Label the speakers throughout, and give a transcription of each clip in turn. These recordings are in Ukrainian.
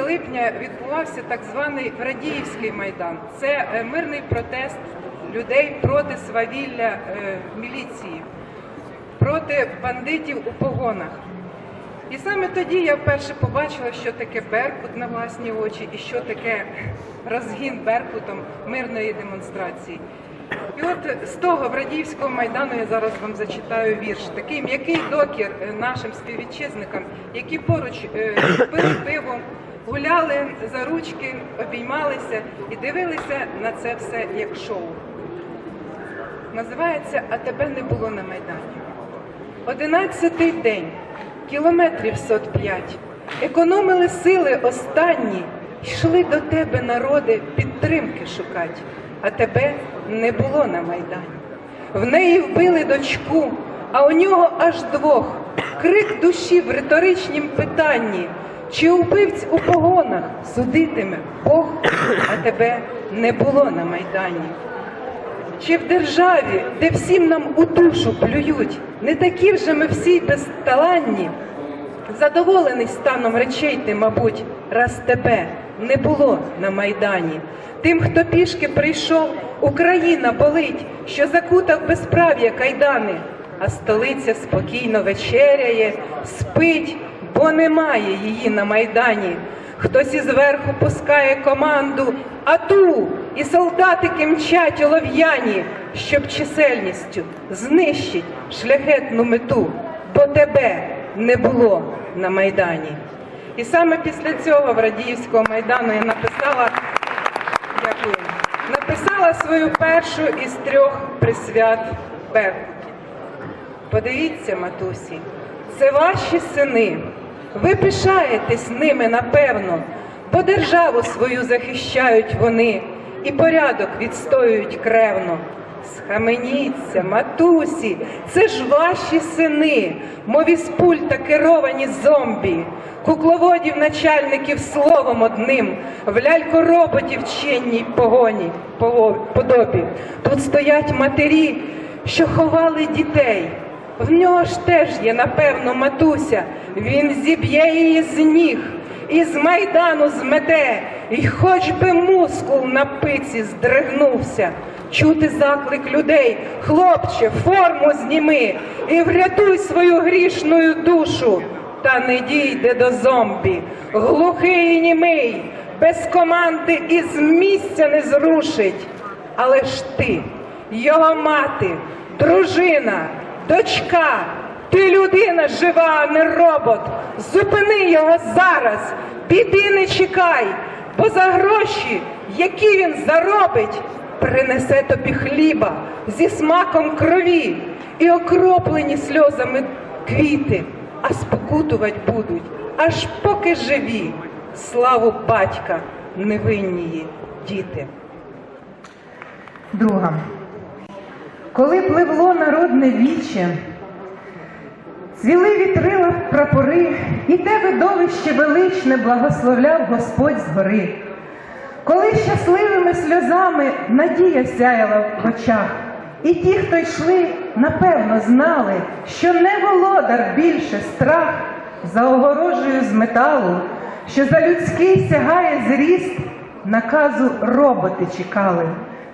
Speaker 1: липня відбувався так званий Радіївський майдан. Це е, мирний протест людей проти свавілля е, міліції, проти бандитів у погонах. І саме тоді я вперше побачила, що таке Беркут на власні очі і що таке розгін Беркутом мирної демонстрації. І от з того в Радіївського майдану я зараз вам зачитаю вірш. Такий м'який докір е, нашим співвітчизникам, які поруч пили пиво, гуляли за ручки, обіймалися і дивилися на це все як шоу. Називається А тебе не було на майдані. Одинадцятий день, кілометрів сот п'ять. Економили сили останні, йшли до тебе, народи, підтримки шукать, а тебе не було на майдані. В неї вбили дочку, а у нього аж двох. Крик душі в риторичнім питанні. Чи убивць у погонах судитиме Бог, а тебе не було на майдані? Чи в державі, де всім нам у душу плюють, не такі вже ми всі безталанні? Задоволений станом речей ти, мабуть, раз тебе не було на майдані. Тим, хто пішки прийшов, Україна болить, що закутав безправ'я кайдани, а столиця спокійно вечеряє, спить, бо немає її на майдані. Хтось із верху пускає команду, ату, і солдатики мчать олов'яні, щоб чисельністю знищить шляхетну мету, бо тебе не було на майдані. І саме після цього в Радіївського майдану я написала, дякую, написала свою першу із трьох присвят Беркуті. Подивіться, матусі, це ваші сини. Ви пишаєтесь ними, напевно, бо державу свою захищають вони і порядок відстоюють кревно. Схаменіться, матусі, це ж ваші сини, мов із пульта керовані зомбі, кукловодів начальників словом одним, в лялько-роботів чинній погоні подобі. Тут стоять матері, що ховали дітей. В нього ж теж є, напевно, матуся, він зіб'є її з ніг і з майдану змете, і хоч би мускул на пиці здригнувся. Чути заклик людей, хлопче, форму зніми і врятуй свою грішною душу. Та не дійде до зомбі, глухий і німий, без команди і з місця не зрушить. Але ж ти, його мати, дружина, дочка, ти людина жива, а не робот. Зупини його зараз, біди не чекай, бо за гроші, які він заробить, принесе тобі хліба зі смаком крові і окроплені сльозами квіти, а спокутувати будуть, аж поки живі. Славу батька невиннії діти.
Speaker 2: Друга. Коли пливло народне віче, цвіли вітрила прапори, і те видовище величне благословляв Господь згори. Коли щасливими сльозами надія сяяла в очах, і ті, хто йшли, напевно знали, що не володар більше страх за огорожею з металу, що за людський сягає зріст, наказу роботи чекали.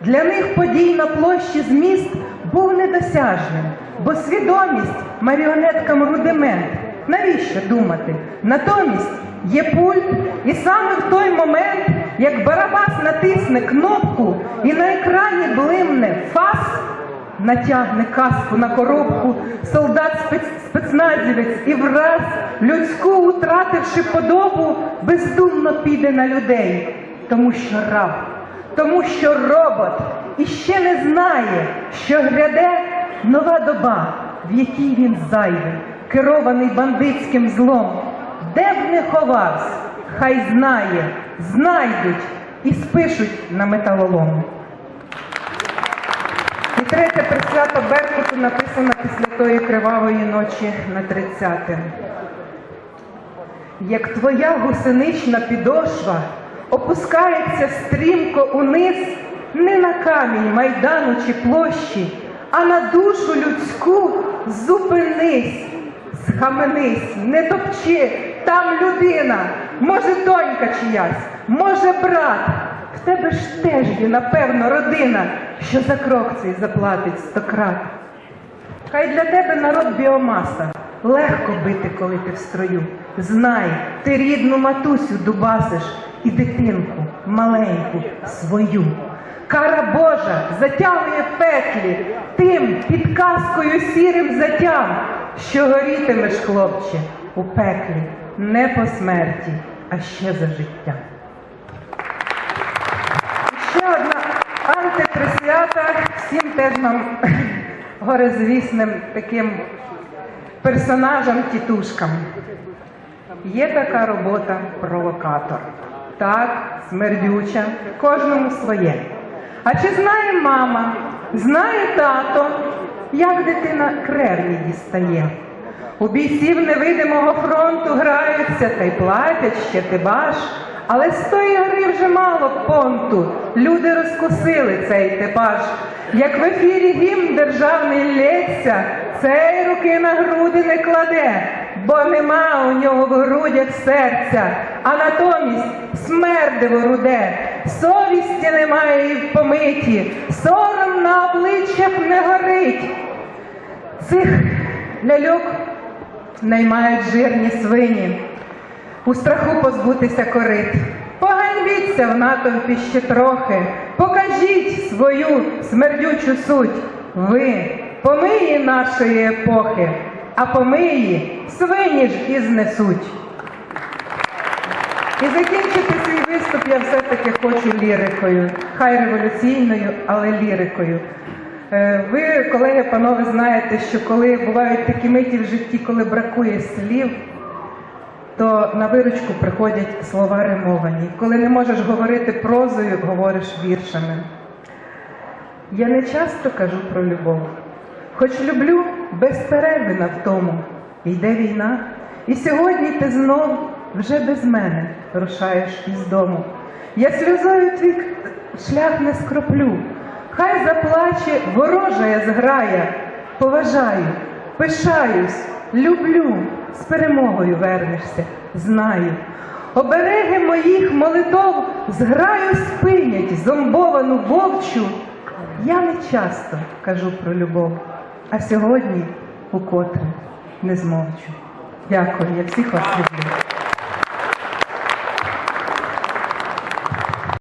Speaker 2: Для них подій на площі зміст був недосяжним, бо свідомість маріонеткам рудимент. Навіщо думати? Натомість є пульт, і саме в той момент, як Барабас натисне кнопку і на екрані блимне фас, натягне каску на коробку, солдат спец- спецназівець і враз, людську утративши подобу, бездумно піде на людей, тому що раб, тому що робот іще не знає, що гряде нова доба, в якій він зайвий, керований бандитським злом. Де б не ховався, хай знає, знайдуть і спишуть на металолом. І третя присвята Беркуту написана після тої кривавої ночі на 30. Як твоя гусенична підошва опускається стрімко униз, не на камінь майдану чи площі, а на душу людську зупинись, схаменись, не топчи, там людина, може донька чиясь, може брат. В тебе ж теж є, напевно, родина, що за крок цей заплатить стократ. Хай для тебе народ біомаса. Легко бити, коли ти в строю. Знай, ти рідну матусю дубасиш і дитинку маленьку свою. Кара Божа затягує петлі тим підказкою сірим затям, що горітимеш, хлопче, у пеклі не по смерті, а ще за життя. Ще одна антитрисвята всім теж нам горизвісним таким персонажам тітушкам. Є така робота провокатор. Так, смердюча, кожному своє. А чи знає мама, знає тато, як дитина кревні дістає? У бійців невидимого фронту граються та й платять ще ти баш. Але з тої гри вже мало понту. Люди розкусили цей типаж. Як в ефірі гімн державний лється, цей руки на груди не кладе, бо нема у нього в грудях серця, а натомість смердиво руде. Совісті немає і в помиті, сором на обличчях не горить. Цих ляльок наймають жирні свині. У страху позбутися корит. Поганьбіться в натовпі ще трохи, покажіть свою смердючу суть. Ви помиї нашої епохи, а помиї свині ж і знесуть. І закінчити виступ я все-таки хочу лірикою, хай революційною, але лірикою. Е, Ви, колеги, панове, знаєте, що коли бувають такі миті в житті, коли бракує слів, то на виручку приходять слова римовані. Коли не можеш говорити прозою, говориш віршами. Я не часто кажу про любов, хоч люблю без перерви на втому. Йде війна, і сьогодні ти знов вже без мене рушаєш із дому. Я сльозою твій шлях не скроплю, хай заплаче ворожая зграя. Поважаю, пишаюсь, люблю, з перемогою вернешся, знаю. Обереги моїх молитов зграю спинять зомбовану вовчу. Я не часто кажу про любов, а сьогодні укотре не змовчу. Дякую, я всіх вас люблю.